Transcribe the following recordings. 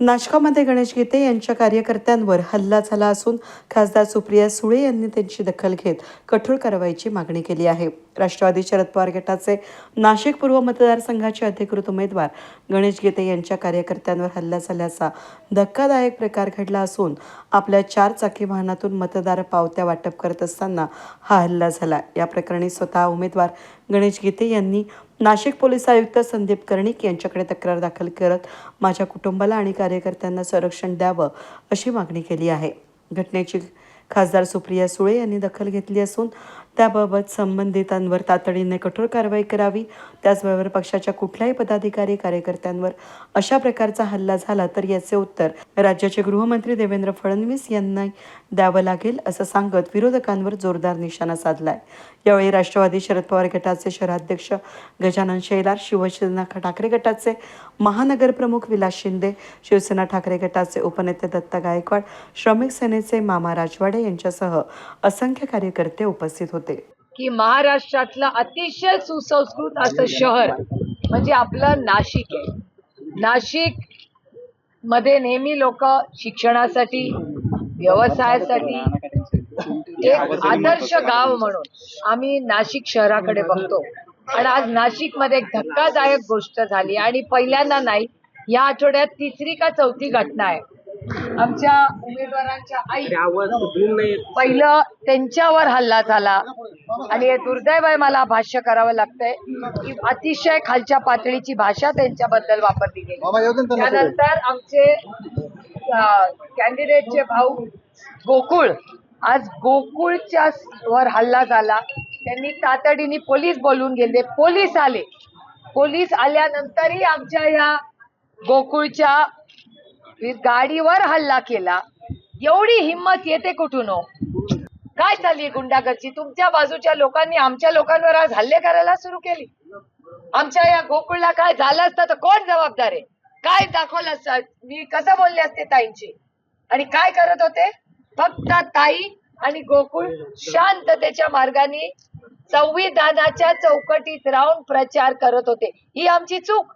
नाशकामध्ये गणेश गीते यांच्या कार्यकर्त्यांवर हल्ला झाला असून खासदार सुप्रिया सुळे यांनी त्यांची दखल घेत कठोर कारवाईची मागणी केली आहे. राष्ट्रवादी शरद पवार गटाचे नाशिक पूर्व मतदारसंघाचे अधिकृत उमेदवार गणेश गीते यांच्या कार्यकर्त्यांवर हल्ला झाल्याचा धक्कादायक प्रकार घडला असून आपल्या चार चाकी वाहनातून मतदार पावत्या वाटप करत असताना हा हल्ला झाला. या प्रकरणी स्वतः उमेदवार गणेश गीते यांनी नाशिक पोलीस आयुक्त संदीप कर्णिक यांच्याकडे तक्रार दाखल करत माझ्या कुटुंबाला आणि कार्यकर्त्यांना संरक्षण द्यावं अशी मागणी केली आहे. घटनेची खासदार सुप्रिया सुळे यांनी दखल घेतली असून त्याबाबत संबंधितांवर तातडीने कठोर कारवाई करावी. त्याचबरोबर पक्षाच्या कुठल्याही पदाधिकारी कार्यकर्त्यांवर अशा प्रकारचा हल्ला झाला तर याचे उत्तर राज्याचे गृहमंत्री देवेंद्र फडणवीस यांना द्यावं लागेल असं सांगत विरोधकांवर जोरदार निशाणा साधलाय. यावेळी राष्ट्रवादी शरद पवार गटाचे शहराध्यक्ष गजानन शेलार शिवसेना ठाकरे गटाचे महानगर प्रमुख विलास शिंदे शिवसेना ठाकरे गटाचे उपनेते दत्ता गायकवाड श्रमिक सेनेचे मामा राजवाडे यांच्यासह असंख्य कार्यकर्ते उपस्थित होते. की महाराष्ट्रातलं अतिशय सुसंस्कृत असं शहर म्हणजे आपलं नाशिक आहे. नाशिकमध्ये नेहमी लोक शिक्षणासाठी व्यवसायासाठी एक आदर्श गाव म्हणून आम्ही नाशिक शहराकडे बघतो. आणि आज नाशिकमध्ये एक धक्कादायक गोष्ट झाली. आणि पहिल्यांदा नाही या आठवड्यात तिसरी का चौथी घटना आहे. आमच्या उमेदवारांच्या आई पहिलं त्यांच्यावर हल्ला झाला. आणि दुर्दैव आहे मला भाष्य करावं लागतंय की अतिशय खालच्या पातळीची भाषा त्यांच्याबद्दल वापरली गेली. त्यानंतर आमचे कॅन्डिडेटचे भाऊ गोकुळ. आज गोकुळच्या वर हल्ला झाला. त्यांनी तातडीने पोलीस बोलवून गेले. पोलीस आले. पोलीस आल्यानंतरही आमच्या या गोकुळच्या गाडीवर हल्ला केला. एवढी हिंमत येते कुठून हो? काय चालली गुंडागर्दी? तुमच्या बाजूच्या लोकांनी आमच्या लोकांवर आज हल्ले करायला सुरू केली. आमच्या या गोकुळला काय झालं असतं तर कोण जबाबदार आहे? काय दाखवलं असत? मी कसं बोलले असते ताईंची? आणि काय करत होते? फक्त ताई आणि गोकुळ शांततेच्या मार्गाने संविधानाच्या चौकटीत राहून प्रचार करत होते. ही आमची चूक.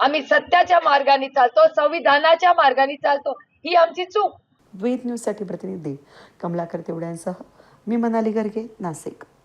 आम्ही सत्याच्या मार्गाने चालतो संविधानाच्या मार्गाने चालतो ही आमची चूक. द्वीत न्यूजसाठी प्रतिनिधी कमलाकर तेवड्यांसह मी मनाली गर्गे नाशिक.